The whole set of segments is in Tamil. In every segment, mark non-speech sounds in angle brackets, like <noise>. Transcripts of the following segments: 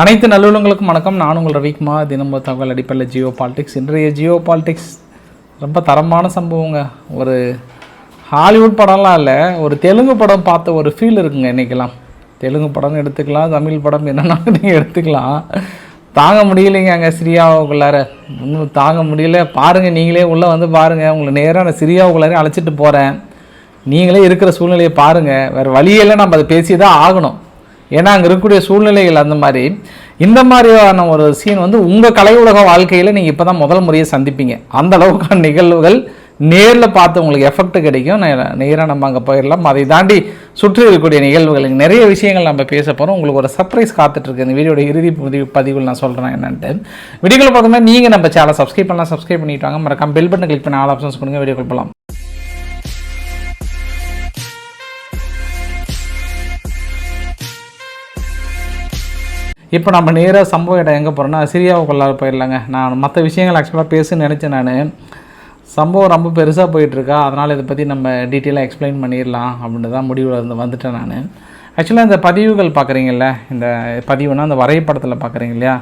அனைத்து நல்லுள்ளங்களுக்கும் வணக்கம். நான் உங்கள் ரவிக்குமார். தினம்ப தகவல் அடிப்படையில் ஜியோ பாலிடிக்ஸ். இன்றைய ஜியோ பாலிடிக்ஸ் ரொம்ப தரமான சம்பவங்க. ஒரு ஹாலிவுட் படம்லாம் இல்லை ஒரு தெலுங்கு படம் பார்த்த ஒரு ஃபீல் இருக்குங்க இன்றைக்கெல்லாம் தெலுங்கு படம் எடுத்துக்கலாம் தமிழ் படம் என்னன்னாலும் நீங்கள் <laughs> எடுத்துக்கலாம். தாங்க முடியலைங்க அங்கே சிரியாவுக்குள்ளார. இன்னும் தாங்க முடியல. பாருங்கள் நீங்களே உள்ளே வந்து பாருங்கள் உங்களை நேராக நான் சிரியாவுக்குள்ளாரே அழைச்சிட்டு போகிறேன் நீங்களே இருக்கிற சூழ்நிலையை பாருங்கள் வேறு வழியெல்லாம் நம்ம அதை பேசி தான் ஆகணும். ஏன்னா அங்கே இருக்கக்கூடிய சூழ்நிலைகள் அந்த மாதிரி. இந்த மாதிரியான ஒரு சீன் வந்து உங்கள் கலை உலக வாழ்க்கையில் நீங்கள் இப்போ தான் முதல் முறையை சந்திப்பீங்க. அந்த அளவுக்கான நிகழ்வுகள் நேரில் பார்த்து உங்களுக்கு எஃபெக்ட் கிடைக்கும். நேராக நம்ம அங்கே போயிடலாம். அதை தாண்டி சுற்றி இருக்கக்கூடிய நிகழ்வுகள் நிறைய விஷயங்கள் நம்ம பேச போகிறோம் உங்களுக்கு ஒரு சர்ப்ரைஸ் காத்துட்ருக்கு இந்த வீடியோட இறுதி பதிவு பதிவில் நான் சொல்கிறேன் என்னன்ட்டு. வீடியோக்களை பார்த்தோம்னா நீங்கள் நம்ம சேனலை சப்ஸ்கிரைப் பண்ணலாம். சப்ஸ்கிரைப் பண்ணிட்டு வாங்க. மறக்காம பெல் பட்டன் கிளிக் பண்ணி ஆல் ஆப்ஷன்ஸ் கொடுங்க. வீடியோ போகலாம். இப்போ நம்ம நேராக சம்பவ இடம் எங்கே போகிறோன்னா சிரியாவுக்குள்ளார போயிடலாங்க. நான் மற்ற விஷயங்கள் ஆக்சுவலாக பேசுன்னு நினச்சேன் நான். சம்பவம் ரொம்ப பெருசாக போயிட்டுருக்கா. அதனால் இதை பற்றி நம்ம டீட்டெயிலாக எக்ஸ்பிளைன் பண்ணிடலாம் அப்படின்னு தான் முடிவில் இருந்து வந்துட்டேன் நான். ஆக்சுவலாக இந்த பதிவுகள் பார்க்குறீங்கள்ல இந்த பதிவுனா அந்த வரைபடத்தில் பார்க்குறீங்க இல்லையா?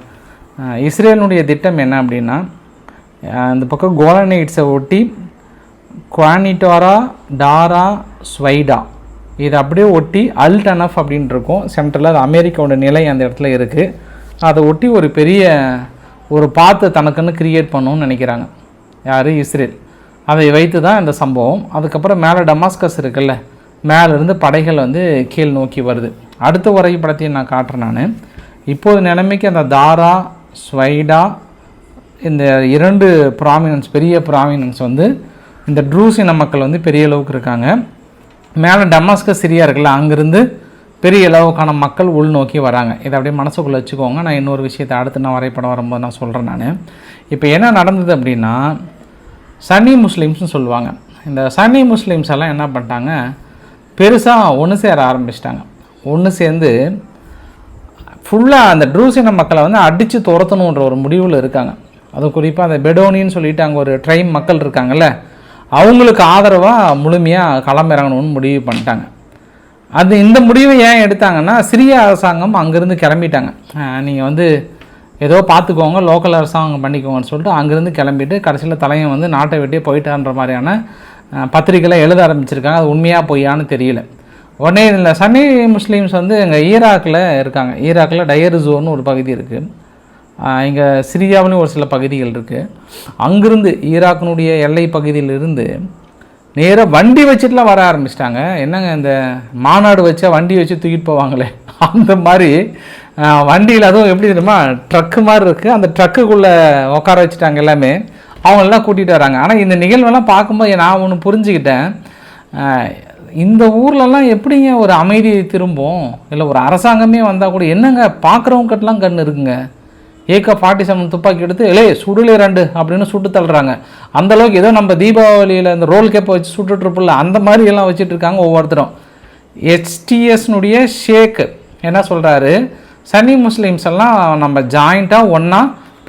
இஸ்ரேலுடைய திட்டம் என்ன அப்படின்னா இந்த பக்கம் கோலனைட்ஸை ஒட்டி குவானிட்டோரா டாரா ஸ்வைடா இது அப்படியே ஒட்டி அல்டனஃப் அப்படின்னு இருக்கும் சென்டரில் அது அமெரிக்காவோட நிலை அந்த இடத்துல இருக்குது அதை ஒட்டி ஒரு பெரிய ஒரு பாத்து தனக்குன்னு கிரியேட் பண்ணணும்னு நினைக்கிறாங்க. யார்? இஸ்ரேல். அதை வைத்து தான் இந்த சம்பவம். அதுக்கப்புறம் மேலே டமாஸ்கஸ் இருக்குல்ல மேலேருந்து படைகள் வந்து கீழ் நோக்கி வருது. அடுத்த வரைபடத்தையும் நான் காட்டுறேன் நான். இப்போது நிலைமைக்கு அந்த தாரா ஸ்வைடா இந்த இரண்டு ப்ராமினன்ஸ் பெரிய ப்ராமினன்ஸ் வந்து இந்த ட்ரூசின மக்கள் வந்து பெரிய அளவுக்கு இருக்காங்க. மேலே டமாஸ்கஸ் சிரியா இருக்குல்ல அங்கேருந்து பெரிய அளவுக்கான மக்கள் உள்நோக்கி வராங்க. இதை அப்படியே மனசுக்குள்ளே வச்சுக்கோங்க. நான் இன்னொரு விஷயத்தை அடுத்து நான் வரைபடம் வரும்போது நான் சொல்கிறேன் நான். இப்போ என்ன நடந்தது அப்படின்னா சன்னி முஸ்லீம்ஸ்னு சொல்லுவாங்க. இந்த சன்னி முஸ்லீம்ஸ் எல்லாம் என்ன பண்ணிட்டாங்க பெருசாக ஒன்று சேர ஆரம்பிச்சிட்டாங்க. ஒன்று சேர்ந்து ஃபுல்லாக அந்த ட்ரூசின மக்களை வந்து அடித்து துரத்தணுன்ற ஒரு முடிவில் இருக்காங்க. அது குறிப்பாக அந்த பெடோனின்னு சொல்லிட்டு அங்கே ஒரு ட்ரைம் மக்கள் இருக்காங்கல்ல அவங்களுக்கு ஆதரவாக முழுமையாக களமிறங்கணும்னு முடிவு பண்ணிட்டாங்க. அது இந்த முடிவை ஏன் எடுத்தாங்கன்னா சிரிய அரசாங்கம் அங்கேருந்து கிளம்பிட்டாங்க. நீங்கள் வந்து ஏதோ பார்த்துக்கோங்க லோக்கல் அரசாங்கம் பண்ணிக்கோங்கன்னு சொல்லிட்டு அங்கேருந்து கிளம்பிட்டு கடைசியில் தலையன் வந்து நாட்டை விட்டே போயிட்டான்ற மாதிரியான பத்திரிகைலாம் எழுத ஆரம்பிச்சிருக்காங்க. அது உண்மையாக பொய்யான்னு தெரியல. உடனே இல்லை சன்னி முஸ்லீம்ஸ் வந்து எங்கள் ஈராக்கில் இருக்காங்க. ஈராக்கில் டயர்ஜோன்னு ஒரு பகுதி இருக்குது இங்கே சிரியாவிலும் ஒரு சில பகுதிகள் இருக்குது அங்கிருந்து ஈராக்கினுடைய எல்லை பகுதியிலிருந்து நேராக வண்டி வச்சுட்டுலாம் வர ஆரம்பிச்சிட்டாங்க. என்னங்க இந்த மாநாடு வச்சா வண்டி வச்சு தூக்கிட்டு போவாங்களே? அந்த மாதிரி வண்டியில் அதுவும் எப்படி தெரியுமா ட்ரக்கு மாதிரி இருக்குது அந்த ட்ரக்குக்குள்ளே உட்கார வச்சுட்டாங்க எல்லாமே. அவங்களெல்லாம் கூட்டிகிட்டு வராங்க. ஆனால் இந்த நிகழ்வெல்லாம் பார்க்கும்போது நான் ஒன்று புரிஞ்சுக்கிட்டேன். இந்த ஊர்லலாம் எப்படிங்க ஒரு அமைதி திரும்பும்? இல்லை ஒரு அரசாங்கமே வந்தால் கூட என்னங்க பார்க்குறவங்ககிட்டலாம் கண் இருக்குங்க. ஏக ஃபார்ட்டி செவன் துப்பாக்கி எடுத்து இலே சுடுலே ரெண்டு அப்படின்னு சுட்டு தள்ளுறாங்க. அந்த அளவுக்கு ஏதோ நம்ம தீபாவளியில் இந்த ரோல் கேப்பை வச்சு சுட்டுட்ருப்போம்ல அந்த மாதிரி எல்லாம் வச்சுட்டு இருக்காங்க ஒவ்வொருத்தரும். ஹெச்டிஎஸ்னுடைய ஷேக் என்ன சொல்கிறாரு சன்னி முஸ்லீம்ஸ் எல்லாம் நம்ம ஜாயிண்ட்டாக ஒன்றா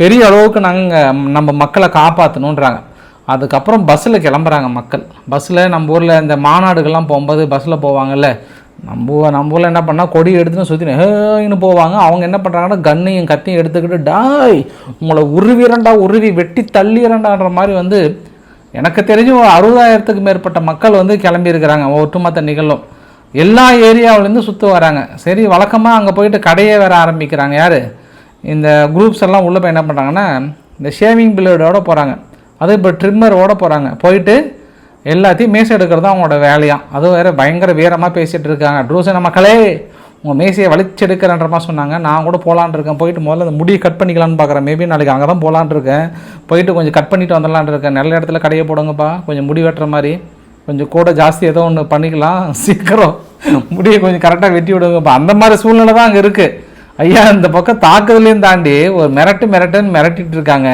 பெரிய அளவுக்கு நாங்கள் நம்ம மக்களை காப்பாற்றணுன்றாங்க அதுக்கப்புறம் பஸ்ஸில் கிளம்புறாங்க மக்கள். பஸ்ஸில் நம்ம ஊரில் இந்த மாநாடுகள்லாம் போகும்போது பஸ்ஸில் போவாங்கல்ல நம்ம ஊ- நம்ம ஊரில் என்ன பண்ணால் கொடி எடுத்துன்னு சுற்றி ஹேன்னு போவாங்க. அவங்க என்ன பண்ணுறாங்கன்னா கன்னையும் கத்தியும் எடுத்துக்கிட்டு டாய் உங்களை உருவிரண்டா உருவி வெட்டி தள்ளிரண்டான்ற மாதிரி வந்து எனக்கு தெரிஞ்சு ஒரு அறுபதாயிரத்துக்கு மேற்பட்ட மக்கள் வந்து கிளம்பியிருக்கிறாங்க ஒட்டுமொத்த நிகழும் எல்லா ஏரியாவிலேருந்து சுற்று வராங்க. சரி வழக்கமாக அங்கே போயிட்டு கடையே வேற ஆரம்பிக்கிறாங்க. யார்? இந்த குரூப்ஸ் எல்லாம் உள்ளே போய் என்ன பண்ணுறாங்கன்னா இந்த ஷேவிங் பிளேடோடு போகிறாங்க அதுவும் இப்போ ட்ரிம்மரோட போகிறாங்க போயிட்டு எல்லாத்தையும் மேசை எடுக்கிறது தான் அவங்களோட வேலையாம் அது வேறு பயங்கர வீரமாக பேசிகிட்டு இருக்காங்க. ட்ரூசன மக்களே உங்கள் மேசையை வலிச்செடுக்கிறன்ற மாதிரி சொன்னாங்க. நான் கூட போகலான்னு இருக்கேன். போயிட்டு முதல்ல அந்த முடியை கட் பண்ணிக்கலான்னு பார்க்குறேன். மேபி நாளைக்கு அங்கே தான் போகலான்னு இருக்கேன். போயிட்டு கொஞ்சம் கட் பண்ணிட்டு வந்துடலான்னு இருக்கேன். நல்ல இடத்துல கடையை போடுங்கப்பா. கொஞ்சம் முடி வெட்டுற மாதிரி. கொஞ்சம் கூட ஜாஸ்தி ஏதோ ஒன்று பண்ணிக்கலாம். <laughs> சீக்கிரம் முடியை கொஞ்சம் கரெக்டாக வெட்டி விடுங்கப்பா. அந்த மாதிரி சூழ்நிலை தான் அங்கே இருக்குது ஐயா இந்த பக்கம் தாக்குதலையும் தாண்டி ஒரு மிரட்டு மிரட்டுன்னு மிரட்டிட்டு இருக்காங்க.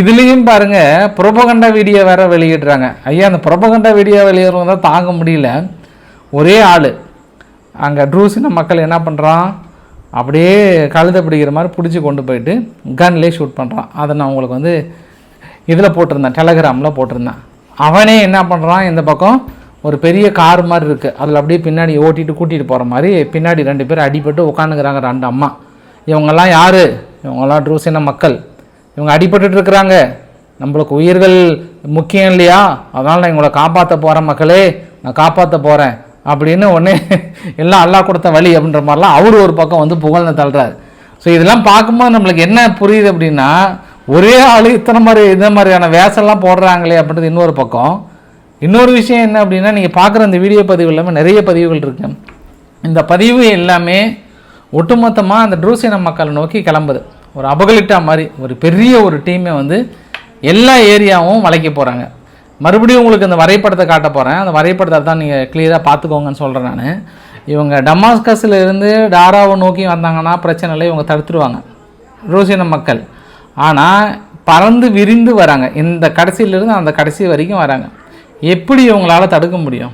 இதுலேயும் பாருங்க புரபகண்டா வீடியோ வேற வெளியிடுறாங்க. ஐயா அந்த புரபகண்டா வீடியோ வெளியிடுறவங்க தான் தாங்க முடியல. ஒரே ஆள். அங்கே ட்ரூசின மக்கள் என்ன பண்ணுறான் அப்படியே கழுதை பிடிக்கிற மாதிரி பிடிச்சி கொண்டு போயிட்டு கன்லேயே ஷூட் பண்ணுறான் அதை நான் உங்களுக்கு வந்து இதில் போட்டிருந்தேன் டெலகிராமில் போட்டிருந்தேன். அவனே என்ன பண்ணுறான் இந்த பக்கம் ஒரு பெரிய கார் மாதிரி இருக்குது அதில் அப்படியே பின்னாடி ஓட்டிட்டு கூட்டிகிட்டு போகிற மாதிரி பின்னாடி ரெண்டு பேர் அடிபட்டு உட்காந்துக்கிறாங்க ரெண்டு அம்மா. இவங்கெல்லாம் யார்? இவங்கெல்லாம் ட்ரூசின மக்கள். இவங்க அடிபட்டு இருக்கிறாங்க நம்மளுக்கு உயிர்கள் முக்கியம் இல்லையா? அதனால் நான் இவங்களை காப்பாற்ற போகிறேன் மக்களே. நான் காப்பாற்ற போகிறேன் அப்படின்னு உடனே எல்லாம் அல்லாஹ் கொடுத்த வழி அப்படின்ற மாதிரிலாம் அவர் ஒரு பக்கம் வந்து புகழ்ந்து தள்ளுறாரு. ஸோ இதெல்லாம் பார்க்கும்போது நம்மளுக்கு என்ன புரியுது அப்படின்னா ஒரே ஆள் இத்தனை மாதிரி இந்த மாதிரியான வேஷம்லாம் போடுறாங்களே அப்படின்றது இன்னொரு பக்கம். இன்னொரு விஷயம் என்ன அப்படின்னா நீங்கள் பார்க்குற இந்த வீடியோ பதிவு இல்லாமல் நிறைய பதிவுகள் இருக்கு. இந்த பதிவு எல்லாமே ஒட்டுமொத்தமாக அந்த ட்ரூசின மக்களை நோக்கி கிளம்புது. ஒரு அபகலிட்டா மாதிரி ஒரு பெரிய ஒரு டீமை வந்து எல்லா ஏரியாவும் வளைக்க போகிறாங்க மறுபடியும் உங்களுக்கு அந்த வரைபடத்தை காட்ட போகிறேன் அந்த வரைபடத்தை தான் நீங்கள் கிளியராக பார்த்துக்கோங்கன்னு சொல்கிறேன் நான். இவங்க டமாஸ்கஸில் இருந்து டாராவை நோக்கி வந்தாங்கன்னா பிரச்சனை இல்லை இவங்க தடுத்துருவாங்க. ரோசின மக்கள். ஆனால் பறந்து விரிந்து வராங்க. இந்த கடைசியிலேருந்து அந்த கடைசி வரைக்கும் வராங்க. எப்படி இவங்களால் தடுக்க முடியும்?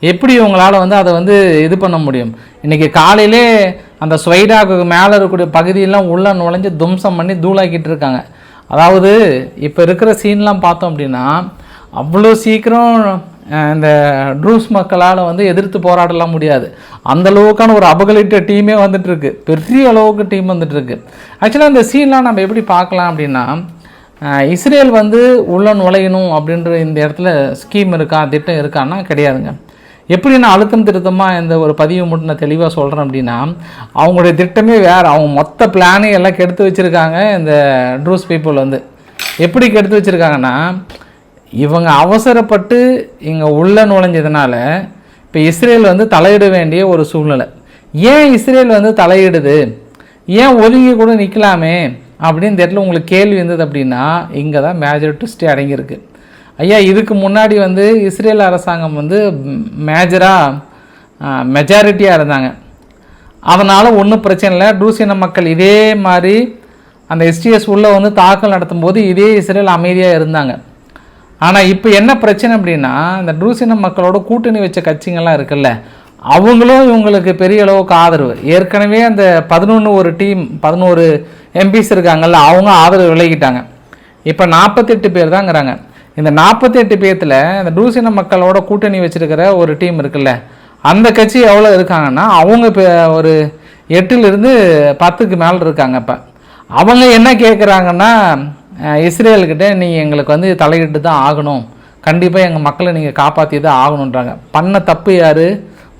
எப்படி இவங்களால வந்து அதை வந்து இது பண்ண முடியும்? இன்றைக்கி காலையிலே அந்த ஸ்வைடாக்கு மேலே இருக்கக்கூடிய பகுதியெல்லாம் உள்ளே நுழைஞ்சு தும்சம் பண்ணி தூளாக்கிட்டு இருக்காங்க. அதாவது இப்போ இருக்கிற சீன்லாம் பார்த்தோம் அப்படின்னா அவ்வளோ சீக்கிரம் இந்த ட்ரூஸ் மக்களால் வந்து எதிர்த்து போராடலாம் முடியாது. அந்த அளவுக்கான ஒரு அபகலிட்ட டீமே வந்துட்டுருக்கு பெரிய அளவுக்கு டீம் வந்துட்டுருக்கு ஆக்சுவலாக அந்த சீன்லாம் நம்ம எப்படி பார்க்கலாம் அப்படின்னா இஸ்ரேல் வந்து உள்ள நுழையணும் அப்படின்ற இந்த இடத்துல ஸ்கீம் இருக்கா திட்டம் இருக்கான்னா கிடையாதுங்க. எப்படி நான் அழுத்தம் திருத்தமாக இந்த ஒரு பதிவு மட்டும் நான் தெளிவாக சொல்கிறேன் அப்படின்னா அவங்களுடைய திட்டமே வேறு. அவங்க மொத்த பிளானே எல்லாம் கெடுத்து வச்சுருக்காங்க இந்த ட்ரூஸ் பீப்புள் வந்து. எப்படி கெடுத்து வச்சுருக்காங்கன்னா இவங்க அவசரப்பட்டு இங்கே உள்ள நுழைஞ்சதுனால இப்போ இஸ்ரேல் வந்து தலையிட வேண்டிய ஒரு சூழ்நிலை. ஏன் இஸ்ரேல் வந்து தலையிடுது? ஏன் ஒதுங்கி கூட நிற்கலாமே அப்படின்னு தெரியல உங்களுக்கு கேள்வி இருந்தது அப்படின்னா இங்கே தான் மேஜர் ட்விஸ்டே அடங்கியிருக்கு. ஐயா இதுக்கு முன்னாடி வந்து இஸ்ரேல் அரசாங்கம் வந்து மேஜராக மெஜாரிட்டியாக இருந்தாங்க. அதனால் ஒன்றும் பிரச்சனை இல்லை. டூசின மக்கள் இதே மாதிரி அந்த எஸ்டிஎஸ் உள்ளே வந்து தாக்கல் நடத்தும் போது இதே இஸ்ரேல் அமைதியாக இருந்தாங்க. ஆனால் இப்போ என்ன பிரச்சனை அப்படின்னா இந்த டூசின மக்களோட கூட்டணி வச்ச கட்சிங்கள்லாம் இருக்குல்ல அவங்களும் இவங்களுக்கு பெரிய அளவுக்கு ஆதரவு. ஏற்கனவே அந்த பதினொன்று ஒரு டீம் பதினோரு எம்பிஸ் இருக்காங்கல்ல அவங்க ஆதரவு விலகிட்டாங்க. இப்போ நாற்பத்தெட்டு பேர் தாங்கிறாங்க. இந்த நாற்பத்தி எட்டு பேர்த்தில் இந்த டூசின மக்களோட கூட்டணி வச்சிருக்கிற ஒரு டீம் இருக்குல்ல அந்த கட்சி எவ்வளோ இருக்காங்கன்னா அவங்க இப்போ ஒரு எட்டுலேருந்து பத்துக்கு மேலே இருக்காங்க இப்போ. அவங்க என்ன கேட்குறாங்கன்னா இஸ்ரேல்கிட்ட நீங்கள் எங்களுக்கு வந்து தலையிட்டு தான் ஆகணும். கண்டிப்பாக எங்கள் மக்களை நீங்கள் காப்பாற்றி தான் ஆகணுன்றாங்க பண்ண தப்பு யார்?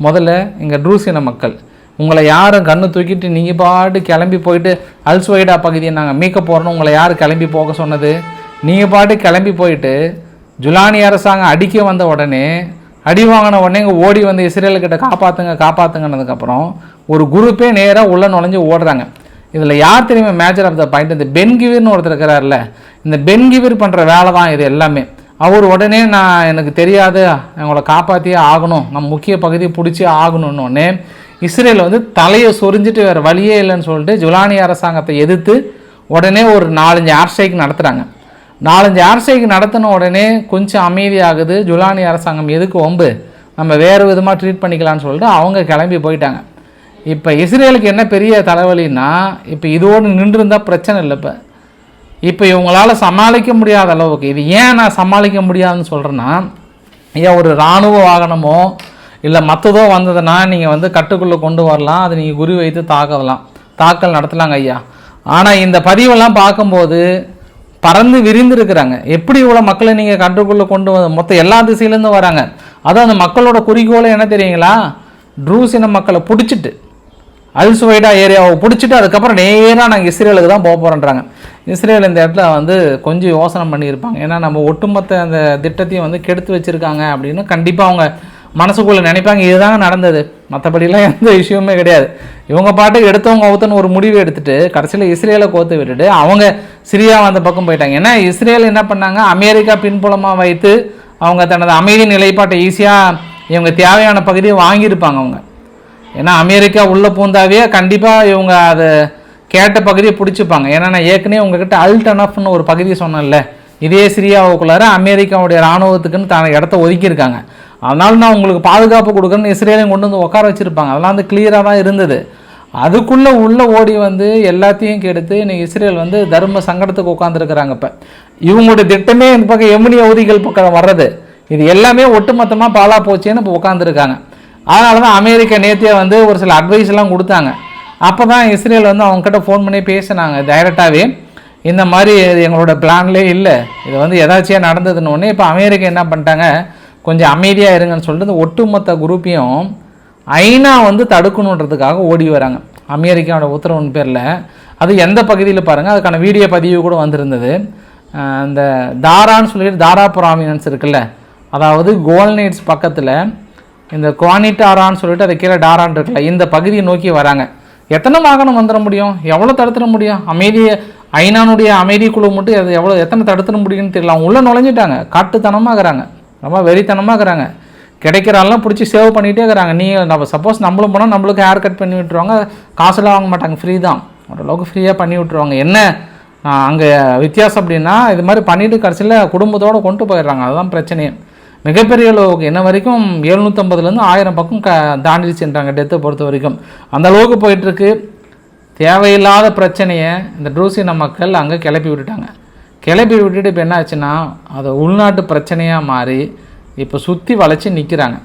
முதல்ல இங்கே ட்ரூசின மக்கள். உங்களை யாரும் கண்ணு தூக்கிட்டு நீங்கள் பாட்டு கிளம்பி போயிட்டு அல்ஸ்வைடா பகுதியை நாங்கள் மீட்க போகிறோன்னு உங்களை யார் கிளம்பி போக சொன்னது? நீங்கள் பாட்டு கிளம்பி போயிட்டு ஜுலானி அரசாங்கம் அடிக்க வந்த உடனே அடி வாங்கின உடனே இங்கே ஓடி வந்து இஸ்ரேலுக்கிட்ட காப்பாற்றுங்க காப்பாற்றுங்கன்னதுக்கப்புறம் ஒரு குரூப்பே நேராக உள்ளே நுழைஞ்சு ஓடுறாங்க. இதில் யார் தெரியுமா மேஜர் ஆஃப் த பாயிண்ட் இந்த பென்கிவிர்னு ஒருத்தர் இருக்கிறார்ல இந்த பென்கிவிர் பண்ணுற வேலை தான் இது எல்லாமே. அவர் உடனே நான் எனக்கு தெரியாது அவங்கள காப்பாற்றியே ஆகணும் நம்ம முக்கிய பகுதியை பிடிச்சி ஆகணும்னு உடனே இஸ்ரேல் வந்து தலையை சொரிஞ்சிட்டு வேறு வழியே இல்லைன்னு சொல்லிட்டு ஜுலானி அரசாங்கத்தை எதிர்த்து உடனே ஒரு நாலஞ்சு ஏர் ஸ்ட்ரைக் நடத்துகிறாங்க நாலஞ்சு அரசைக்கு நடத்தின உடனே கொஞ்சம் அமைதியாகுது. ஜுலானி அரசாங்கம் எதுக்கு ஒம்பு நம்ம வேறு விதமாக ட்ரீட் பண்ணிக்கலாம்னு சொல்லிட்டு அவங்க கிளம்பி போயிட்டாங்க. இப்போ இஸ்ரேலுக்கு என்ன பெரிய தலைவலின்னா இப்போ இதோடு நின்றுருந்தால் பிரச்சனை இல்லை இப்போ. இப்போ இவங்களால் சமாளிக்க முடியாத அளவுக்கு இது ஏன் நான் சமாளிக்க முடியாதுன்னு சொல்கிறேன்னா ஐயா ஒரு இராணுவ வாகனமோ இல்லை மற்றதோ வந்ததுன்னா நீங்கள் வந்து கட்டுக்குள்ளே கொண்டு வரலாம். அதை நீங்கள் குறி வைத்து தாக்கலாம் தாக்கல் நடத்தலாங்க ஐயா. ஆனால் இந்த பதிவெல்லாம் பார்க்கும்போது பறந்து விரிந்திருக்கிறாங்க. எப்படி இவ்வளோ மக்களை நீங்கள் கட்டுக்குள்ளே கொண்டு வந்து மொத்தம் எல்லா திசையிலேருந்து வராங்க. அதுவும் அந்த மக்களோட குறிக்கோளே என்ன தெரியுங்களா? ட்ரூசின மக்களை பிடிச்சிட்டு அல்சுவைடா ஏரியாவை பிடிச்சிட்டு அதுக்கப்புறம் நேராக நாங்கள் இஸ்ரேலுக்கு தான் போக போகிறோன்றாங்க இஸ்ரேல் இந்த இடத்துல வந்து கொஞ்சம் யோசனை பண்ணியிருப்பாங்க. ஏன்னா நம்ம ஒட்டுமொத்த அந்த திட்டத்தையும் வந்து கெடுத்து வச்சுருக்காங்க அப்படின்னு கண்டிப்பாக அவங்க மனசுக்குள்ளே நினைப்பாங்க இதுதாங்க நடந்தது. மற்றபடிலாம் எந்த விஷயமுமே கிடையாது. இவங்க பாட்டுக்கு எடுத்தவங்க ஒருத்தன் ஒரு முடிவு எடுத்துட்டு கடைசியில் இஸ்ரேலை கோத்து விட்டுட்டு அவங்க சிரியா வந்த பக்கம் போயிட்டாங்க. ஏன்னா இஸ்ரேல் என்ன பண்ணாங்க? அமெரிக்கா பின்புலமாக வைத்து அவங்க தனது அமைதி நிலைப்பாட்டை ஈஸியாக இவங்க தேவையான பகுதியை வாங்கியிருப்பாங்க அவங்க. ஏன்னா அமெரிக்கா உள்ளே பூந்தாவே கண்டிப்பாக இவங்க அதை கேட்ட பகுதியை பிடிச்சிப்பாங்க. ஏன்னா நான் ஏற்கனவே உங்ககிட்ட அல்டனஃப்னு ஒரு பகுதி சொன்னேன்ல. இதே சிரியாவுக்குள்ளார அமெரிக்காவுடைய இராணுவத்துக்குன்னு தன இடத்த ஒதுக்கியிருக்காங்க. அதனால் நான் உங்களுக்கு பாதுகாப்பு கொடுக்குறேன்னு இஸ்ரேலையும் கொண்டு வந்து உட்கார வச்சுருப்பாங்க. அதெல்லாம் வந்து கிளியராக தான் இருந்தது. அதுக்குள்ளே உள்ளே ஓடி வந்து எல்லாத்தையும் கெடுத்து இன்னைக்கு இஸ்ரேல் வந்து தர்ம சங்கடத்துக்கு உட்காந்துருக்குறாங்க இப்போ. இவங்களுடைய திட்டமே இந்த பக்கம் எமுனி அவதிகள் பக்கம் வர்றது. இது எல்லாமே ஒட்டுமொத்தமாக பாலா போச்சேன்னு இப்போ உட்காந்துருக்காங்க அதனால தான் அமெரிக்கா நேத்தியை வந்து ஒரு சில அட்வைஸ் எல்லாம் கொடுத்தாங்க. அப்போ தான் இஸ்ரேல் வந்து அவங்ககிட்ட ஃபோன் பண்ணி பேசினாங்க டைரெக்டாகவே இந்த மாதிரி எங்களோட பிளான்லேயே இல்லை. இது வந்து எதாச்சியாக நடந்ததுன்னு ஒன்று இப்போ அமெரிக்கா என்ன பண்ணிட்டாங்க? கொஞ்சம் அமைதியாக இருங்கன்னு சொல்லிட்டு இந்த ஒட்டுமொத்த குரூப்பையும் ஐநா வந்து தடுக்கணுன்றதுக்காக ஓடி வராங்க. அமெரிக்காவோட உத்தரவின் பேரில். அது எந்த பகுதியில் பாருங்கள் அதுக்கான வீடியோ பதிவு கூட வந்திருந்தது. அந்த தாரான்னு சொல்லிட்டு தாரா புராமினன்ஸ் இருக்குல்ல. அதாவது கோல்நைட்ஸ் பக்கத்தில் இந்த குவானிட்டாரான்னு சொல்லிட்டு அது கீழே டாரான் இருக்குல்ல. இந்த பகுதியை நோக்கி வராங்க. எத்தனை வாகனம் வந்துட முடியும்? எவ்வளோ தடுத்துட முடியும்? அமைதியை ஐநானுடைய அமைதி குழு மட்டும் அது எவ்வளோ எத்தனை தடுத்துட முடியும்னு தெரியல. அவங்க உள்ளே நுழைஞ்சிட்டாங்க. காட்டுத்தனமாகறாங்க ரொம்ப வெறித்தனமாக இருக்கிறாங்க. கிடைக்கிறாலாம் பிடிச்சி சேவ் பண்ணிகிட்டே இருக்கிறாங்க. நீ நம்ம சப்போஸ் நம்மளும் போனால் நம்மளுக்கு ஹேர் கட் பண்ணி விட்டுருவாங்க. காசுலாம் வாங்க மாட்டாங்க. ஃப்ரீ தான். ஓரளவுக்கு ஃப்ரீயாக பண்ணி விட்டுருவாங்க. என்ன? அங்கே வித்தியாசம் அப்படின்னா இது மாதிரி பண்ணிவிட்டு கடைசியில் குடும்பத்தோடு கொண்டு போயிடுறாங்க. அதுதான் பிரச்சனையே. மிகப்பெரிய அளவுக்கு. என்ன வரைக்கும் எழுநூற்றம்பதுலேருந்து ஆயிரம் பக்கம் க தாண்டிடுச்சுன்றாங்க. டெத்தை பொறுத்த வரைக்கும். அந்த அளவுக்கு போயிட்டுருக்கு. தேவையில்லாத பிரச்சனையை இந்த ட்ரூசின மக்கள் அங்கே கிளப்பி விட்டுட்டாங்க. கிளப்பி விட்டுட்டு இப்போ என்ன ஆச்சுன்னா அதை உள்நாட்டு பிரச்சனையாக மாறி இப்போ சுற்றி வளைச்சி நிற்கிறாங்க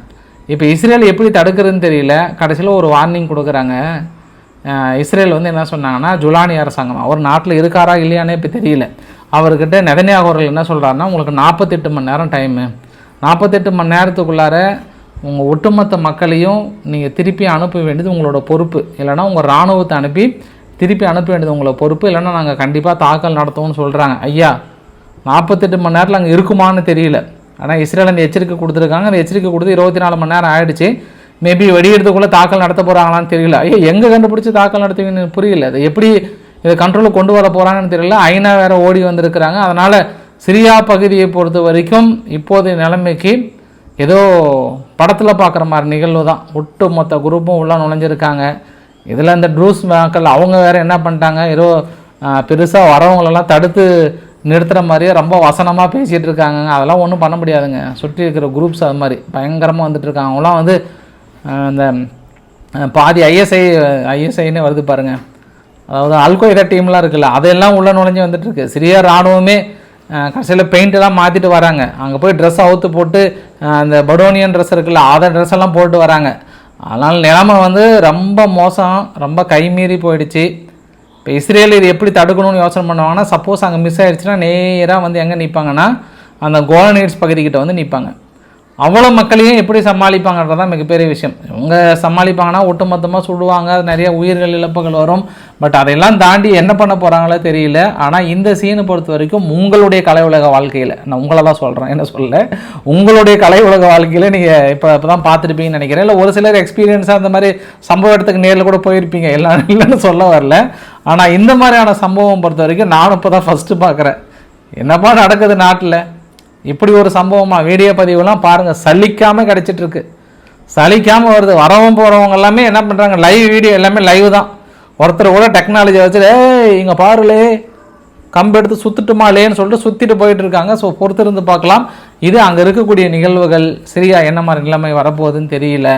இப்போ இஸ்ரேல் எப்படி தடுக்கிறதுன்னு தெரியல. கடைசியில் ஒரு வார்னிங் கொடுக்குறாங்க. இஸ்ரேல் வந்து என்ன சொன்னாங்கன்னா ஜுலானி அரசாங்கம் அவர் நாட்டில் இருக்காரா இல்லையானே இப்போ தெரியல. அவர்கிட்ட நெதனியாக அவர்கள் என்ன சொல்கிறாருன்னா உங்களுக்கு நாற்பத்தெட்டு மணி நேரம் டைமு நாற்பத்தெட்டு மணி நேரத்துக்குள்ளார உங்கள் ஒட்டுமொத்த மக்களையும் நீங்கள் திருப்பி அனுப்ப வேண்டியது உங்களோட பொறுப்பு. இல்லைன்னா உங்கள் இராணுவத்தை அனுப்பி திருப்பி அனுப்ப வேண்டியது உங்களை பொறுப்பு. இல்லைன்னா நாங்கள் கண்டிப்பாக தாக்கல் நடத்துவோம்னு சொல்கிறாங்க ஐயா நாற்பத்தெட்டு மணி நேரத்தில் அங்கே இருக்குமான்னு தெரியல. ஆனால் இஸ்ரேல் அந்த எச்சரிக்கை கொடுத்துருக்காங்க. அந்த எச்சரிக்கை கொடுத்து இருபத்தி நாலு மணி நேரம் ஆகிடுச்சு மேபி வெடியெடுத்துக்குள்ளே தாக்கல் நடத்த போகிறாங்களான்னு தெரியல. ஐயா எங்கே கண்டுபிடிச்சி தாக்கல் நடத்துவீங்கன்னு புரியல. அது எப்படி இதை கண்ட்ரோலுக்கு கொண்டு வர போகிறாங்கன்னு தெரியல. ஐநா வேறு ஓடி வந்திருக்கிறாங்க. அதனால் சிரியா பகுதியை பொறுத்த வரைக்கும் இப்போதைய நிலைமைக்கு ஏதோ படத்தில் பார்க்குற மாதிரி நிகழ்வு தான் ஒட்டு மொத்த குரூப்பும் உள்ளே நுழைஞ்சிருக்காங்க. இதில் இந்த ட்ரூஸ் மக்கள் அவங்க வேறு என்ன பண்ணிட்டாங்க? ஏதோ பெருசாக வரவங்களெல்லாம் தடுத்து நிறுத்துகிற மாதிரியே ரொம்ப வசனமாக பேசிகிட்டு இருக்காங்க அதெல்லாம் ஒன்றும் பண்ண முடியாதுங்க. சுற்றி இருக்கிற குரூப்ஸ் அது மாதிரி. பயங்கரமாக வந்துட்டு இருக்காங்க. அவங்களாம் வந்து அந்த இந்த பாதி ஐஎஸ்ஐ ஐஎஸ்ஐன்னு வருது பாருங்க. அதாவது அல்கொய்தா டீம்லாம் இருக்குல்ல அதெல்லாம் உள்ளே நுழைஞ்சு வந்துட்டுருக்கு சிரியா ராணுவமே கடைசியில் பெயிண்ட்டெல்லாம் மாற்றிட்டு வராங்க. அங்கே போய் ட்ரெஸ் அவுத்து போட்டு அந்த படோனியன் ட்ரெஸ் இருக்குல்ல அதை ட்ரெஸ் எல்லாம் போட்டு வராங்க. அதனால் நிலமை வந்து ரொம்ப மோசம் ரொம்ப கைமீறி போயிடுச்சு. இப்போ இஸ்ரேல் இது எப்படி தடுக்கணும்னு யோசனை பண்ணுவாங்கன்னா சப்போஸ் அங்கே மிஸ் ஆயிடுச்சுன்னா நேராக வந்து எங்கே நிற்பாங்கன்னா அந்த கோலநைட்ஸ் பகுதிக்கிட்ட வந்து நிற்பாங்க அவ்வளோ மக்களையும் எப்படி சமாளிப்பாங்கன்றது தான் மிகப்பெரிய விஷயம். இவங்க சமாளிப்பாங்கன்னா ஒட்டுமொத்தமாக சுடுவாங்க அது நிறைய உயிர்கள் இழப்புகள் வரும். பட் அதையெல்லாம் தாண்டி என்ன பண்ண போகிறாங்களோ தெரியல. ஆனால் இந்த சீனை பொறுத்த வரைக்கும் உங்களுடைய கலை உலக வாழ்க்கையில் நான் உங்களை தான் சொல்கிறேன் என்ன சொல்ல? உங்களுடைய கலை உலக வாழ்க்கையில் நீங்கள் இப்போ இப்போ தான் பார்த்துருப்பீங்கன்னு நினைக்கிறேன். இல்லை ஒரு சிலர் எக்ஸ்பீரியன்ஸாக அந்த மாதிரி சம்பவ இடத்துக்கு நேரில் கூட போயிருப்பீங்க. எல்லாம் இல்லைன்னு சொல்ல வரல. ஆனால் இந்த மாதிரியான சம்பவம் பொறுத்த வரைக்கும் நானும் இப்போ தான் ஃபஸ்ட்டு பார்க்குறேன். என்னப்பா நடக்குது நாட்டில்? இப்படி ஒரு சம்பவமாக வீடியோ பதிவுலாம் பாருங்கள் சலிக்காமல் கிடச்சிட்ருக்கு. சலிக்காமல் வருது. வரவங்க போகிறவங்க எல்லாமே என்ன பண்ணுறாங்க லைவ் வீடியோ எல்லாமே லைவ் தான். ஒருத்தர் கூட டெக்னாலஜி வச்சுட்டு ஏய் இங்கே பாருலே கம்பு எடுத்து சுற்றுட்டுமாலேன்னு சொல்லிட்டு சுற்றிட்டு போயிட்டு இருக்காங்க ஸோ பொறுத்திருந்து பார்க்கலாம். இது அங்கே இருக்கக்கூடிய நிகழ்வுகள். சரியா என்ன மாதிரி நிலைமை வரப்போகுதுன்னு தெரியல.